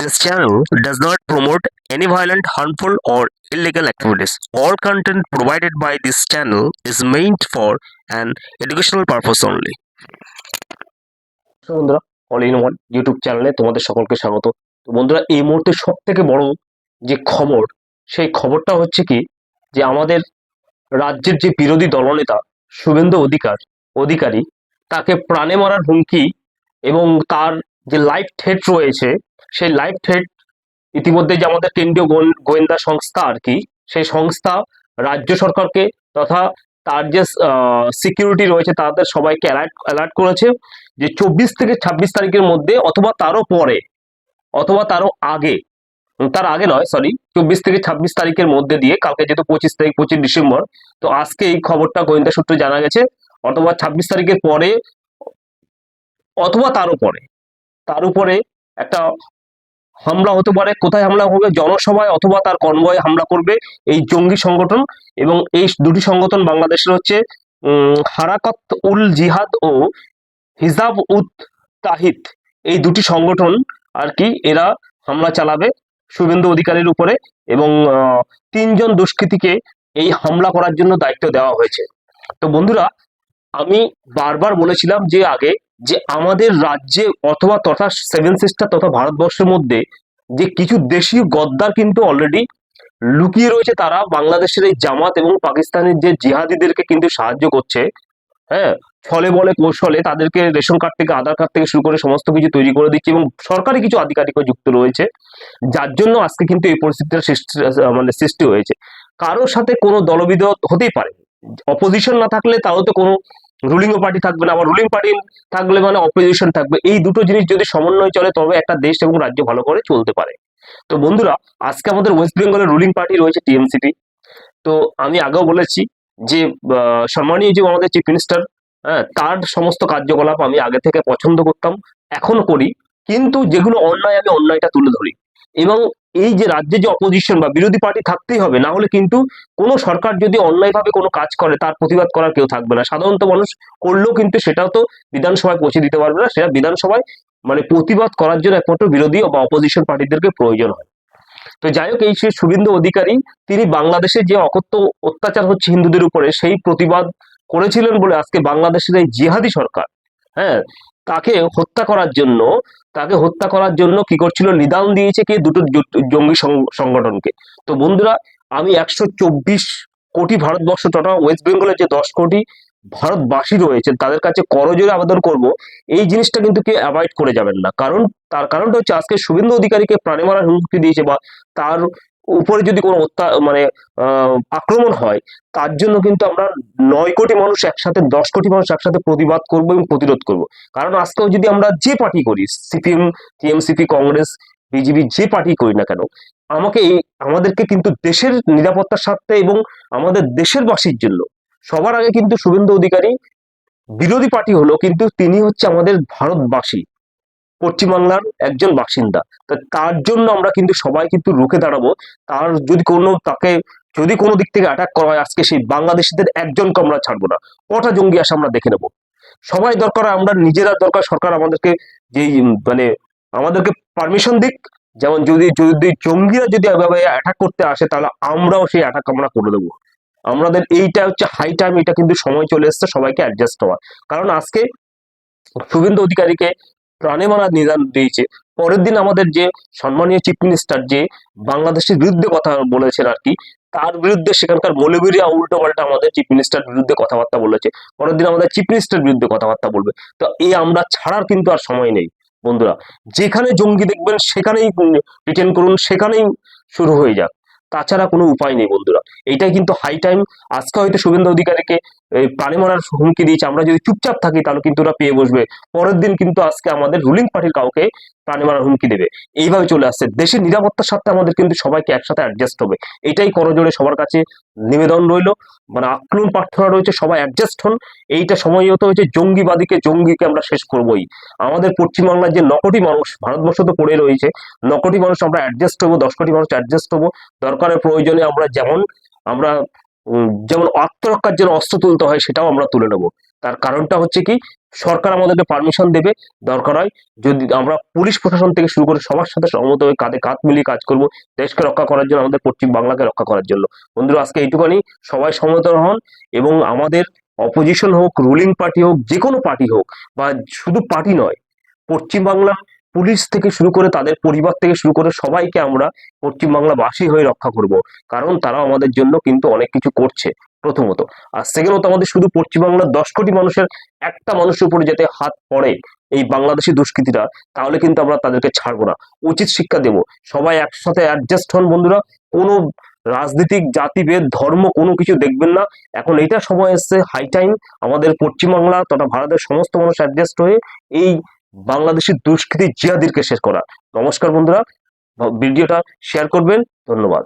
This channel does not promote any violent, harmful, or illegal activities. All content provided by this channel is meant for an educational purpose only. বন্ধুরা all in one YouTube চ্যানেলে তোমাদের সকলকে স্বাগত তো বন্ধুরা এই মুহূর্তে সব থেকে বড় যে খবর সেই খবরটা হচ্ছে কি যে আমাদের রাজ্যের যে বিরোধী দলনেতা শুভেন্দু অধিকার অধিকারী তাকে প্রাণে মারার হুমকি এবং তার যে লাইফ থ্রেট রয়েছে সেই লাইফ থ্রেট ইতিমধ্যে যে আমাদের কেন্দ্রীয় গোয়েন্দা সংস্থা আর কি, সেই সংস্থা রাজ্য সরকারকে তথা তার যে সিকিউরিটি রয়েছে তাদের সবাইকে অ্যালার্ট অ্যালার্ট করেছে যে চব্বিশ থেকে ছাব্বিশ তারিখের মধ্যে অথবা তারও পরে, অথবা তারও আগে, তার আগে নয় সরি চব্বিশ থেকে ছাব্বিশ তারিখের মধ্যে দিয়ে, কালকে যেহেতু পঁচিশ তারিখ, পঁচিশ ডিসেম্বর, তো আজকে এই খবরটা গোয়েন্দা সূত্রে জানা গেছে, অথবা ছাব্বিশ তারিখের পরে অথবা তারও পরে তার উপরে একটা হামলা হতে পারে, কোথায় হামলা হবে, জনসভায় অথবা তার কনভয়ে হামলা করবে, এই জঙ্গি সংগঠন এবং এই দুটি সংগঠন বাংলাদেশের হচ্ছে হারাকত উল জিহাদ ও হিজাব উত তাহিদ, এই দুটি সংগঠন আর কি এরা হামলা চালাবে শুভেন্দু অধিকারীর উপরে এবং তিনজন দুষ্কৃতীকে এই হামলা করার জন্য দায়িত্ব দেওয়া হয়েছে। তো বন্ধুরা, আমি বারবার বলেছিলাম যে আগে যে আমাদের রাজ্যে অথবা তথা সেভেন সিস্টার তথা ভারতবর্ষের মধ্যে যে কিছু দেশীয় গদ্দার কিন্তু অলরেডি লুকিয়ে রয়েছে তারা। বাংলাদেশের এই জামাত এবং পাকিস্তানের যে জিহাদিদেরকে কিন্তু সাহায্য করছে হ্যাঁ? ফলে বলে কৌশলে তাদেরকে রেশন কার্ড থেকে, আধার কার্ড থেকে শুরু করে সমস্ত কিছু তৈরি করে দিচ্ছে এবং সরকারি কিছু আধিকারিকও যুক্ত রয়েছে, যার জন্য আজকে কিন্তু এই পরিস্থিতিটা সৃষ্টি মানে সৃষ্টি হয়েছে। কারোর সাথে কোনো দলবিধ হতেই পারে। অপোজিশন না থাকলে তাও তো কোনো রুলিং পার্টি থাকবে না, আবার রুলিং পার্টি থাকলে মানে অপোজিশন থাকবে। এই দুটো জিনিস যদি সমন্বয় চলে, তবে একটা দেশ এবং রাজ্য ভালো করে চলতে পারে। তো বন্ধুরা, আজকে আমাদের ওয়েস্ট বেঙ্গলের রুলিং পার্টি রয়েছে টিএমসিপি তো আমি আগেও বলেছি যে সম্মানীয় যে আমাদের চিফ মিনিস্টার হ্যাঁ তার সমস্ত কার্যকলাপ আমি আগে থেকে পছন্দ করতাম, এখনও করি। কিন্তু যেগুলো অন্যায়, আমি অন্যায়টা তুলে ধরি। এবং এই যে রাজ্যে যে অপোজিশন বা বিরোধী পার্টি থাকতেই হবে, না হলে কিন্তু কোনো সরকার যদি অন্যায়ভাবে কোনো কাজ করে, তার প্রতিবাদ করার কেউ থাকবে না। সাধারণত মানুষ করলেও কিন্তু সেটাও তো বিধানসভায় পৌঁছে দিতে পারবে না। সেটা বিধানসভায় মানে প্রতিবাদ করার জন্য একমাত্র বিরোধী বা অপোজিশন পার্টিদেরকে প্রয়োজন হয়। তো যাই হোক, এই শুভেন্দু অধিকারী, তিনি বাংলাদেশে যে অকথ্য অত্যাচার হচ্ছে হিন্দুদের উপরে, সেই প্রতিবাদ করেছিলেন বলে আজকে বাংলাদেশের এই জিহাদি সরকার হ্যাঁ তাকে হত্যা করার জন্য, তাকে হত্যা করার জন্য কি করছিল? নিদান দিয়েছে কি? দুটো জঙ্গি সংগঠনকে। তো বন্ধুরা, আমি একশো চব্বিশ কোটি ভারতবর্ষ তথা ওয়েস্ট বেঙ্গলের যে দশ কোটি ভারতবাসী রয়েছেন, তাদের কাছে করজোরে আবেদন করব। এই জিনিসটা কিন্তু কেউ অ্যাভয়েড করে যাবেন না। কারণ, তার কারণটা হচ্ছে আজকে শুভেন্দু অধিকারীকে প্রাণে মারার হুমকি দিয়েছে বা তার উপরে যদি কোনো মানে আক্রমণ হয়, তার জন্য কিন্তু আমরা নয় কোটি মানুষ একসাথে, দশ কোটি মানুষ একসাথে প্রতিবাদ করব এবং প্রতিরোধ করব। কারণ আজকেও যদি আমরা যে পার্টি করি, সিপিএম, টিএমসিপি, কংগ্রেস, বিজেপি, যে পার্টি করি না কেন, আমাকে এই, আমাদেরকে কিন্তু দেশের নিরাপত্তার স্বার্থে এবং আমাদের দেশের বাসীর জন্য, সবার আগে কিন্তু শুভেন্দু অধিকারী বিরোধী পার্টি হলো, কিন্তু তিনি হচ্ছে আমাদের ভারতবাসী। পশ্চিমবাংলার একজন বাসিন্দা। তো তার জন্য আমরা কিন্তু সবাই কিন্তু রুখে দাঁড়াবো। তার যদি কোনো, তাকে যদি কোনো দিক থেকে অ্যাটাক করা হয় আজকে, সেই বাংলাদেশিদের একজনকে আমরা ছাড়বো না। কটা জঙ্গি আসে আমরা দেখে নেব। সবাই দরকার আমরা নিজেরা দরকার, সরকার আমাদেরকে যেই মানে আমাদেরকে পারমিশন দিক। যেমন যদি যদি জঙ্গিরা যদি এভাবে অ্যাটাক করতে আসে, তাহলে আমরাও সেই অ্যাটাক আমরা করে দেবো। আমাদের এইটা হচ্ছে হাই টাইম এটা কিন্তু সময় চলে এসছে সবাইকে অ্যাডজাস্ট হওয়া কারণ আজকে শুভেন্দু অধিকারীকে প্রাণে মারা নিদান দিয়েছে। পরের দিন আমাদের যে সম্মানীয় চিফ মিনিস্টার যে বাংলাদেশের বিরুদ্ধে কথা বলেছেন আর কি, তার বিরুদ্ধে সেখানকার মৌলবীরা উল্টো পাল্টা আমাদের চিফ মিনিস্টার বিরুদ্ধে কথাবার্তা বলেছে। পরের দিন আমাদের চিফ মিনিস্টার বিরুদ্ধে কথাবার্তা বলবে। তো এই আমরা ছাড়ার কিন্তু আর সময় নেই, বন্ধুরা। যেখানে জঙ্গি দেখবেন, সেখানেই রিটেন করুন, সেখানেই শুরু হয়ে যাক। তাছাড়া কোনো উপায় নেই, বন্ধুরা। এইটাই কিন্তু হাই টাইম আজকে হয়তো শুভেন্দু অধিকারীকে এই প্রাণে মারার হুমকি দিয়েছে। আমরা যদি চুপচাপ থাকি, তাহলে কিন্তু ওরা পেয়ে বসবে। পরের দিন কিন্তু আজকে আমাদের রুলিং পার্টির কাউকে প্রাণে মারার হুমকি দেবে। এইভাবে চলে আসছে। দেশের নিরাপত্তার সাথে আমাদের কিন্তু সবাইকে একসাথে অ্যাডজাস্ট হবে। এটাই করজোড়ে সবার কাছে নিবেদন রইল। মানে আক্রমণ প্রার্থনা রয়েছে, সবাই অ্যাডজাস্ট হন। এইটা সময় হতে হয়েছে, জঙ্গিবাদীকে জঙ্গিকে আমরা শেষ করবোই। আমাদের পশ্চিমবাংলার যে ন কোটি মানুষ, ভারতবর্ষ তো পড়ে রয়েছে ন কোটি মানুষ আমরা অ্যাডজাস্ট হব, দশ কোটি মানুষ অ্যাডজাস্ট হব। দরকারের প্রয়োজনে আমরা যেমন, আমরা যেমন আত্মরক্ষার জন্য অস্ত্র তুলতে হয়, সেটাও আমরা তুলে নেব। তার কারণটা হচ্ছে কি, সরকার আমাদেরকে পারমিশন দেবে, দরকার হয় যদি আমরা পুলিশ প্রশাসন থেকে শুরু করে সবার সাথে সহমত হয়ে কাঁধে কাঁধ মিলিয়ে কাজ করব, দেশকে রক্ষা করার জন্য, আমাদের পশ্চিম বাংলাকে রক্ষা করার জন্য। বন্ধুরা, আজকে এইটুখানি সবাই সমবেত হন এবং আমাদের অপোজিশন হোক রুলিং পার্টি হোক যে কোনো পার্টি হোক, বা শুধু পার্টি নয় পশ্চিমবাংলা পুলিশ থেকে শুরু করে তাদের পরিবার থেকে শুরু করে সবাইকে আমরা পশ্চিমবাংলাবাসী হয়ে রক্ষা করব। কারণ তারা আমাদের জন্য কিন্তু অনেক কিছু করছে, প্রথমত। আর সেকেন্ডত, আমাদের শুধু পশ্চিমবাংলার দশ কোটি মানুষের একটা মানুষের উপরে যাতে হাত পড়ে এই বাংলাদেশি দুষ্কৃতীরা, তাহলে কিন্তু আমরা তাদেরকে ছাড়বো না। উচিত শিক্ষা দেব। সবাই একসাথে অ্যাডজাস্ট হন বন্ধুরা। কোনো রাজনীতিক, জাতিভেদ, ধর্ম কোনো কিছু দেখবেন না। এখন এটা সময় এসছে হাই টাইম আমাদের পশ্চিমবাংলা তথা ভারতের সমস্ত মানুষ অ্যাডজাস্ট হয়ে এই বাংলাদেশের দুষ্কৃতি জিহাদিরকে শেষ করা। নমস্কার বন্ধুরা ভিডিওটা শেয়ার করবেন ধন্যবাদ।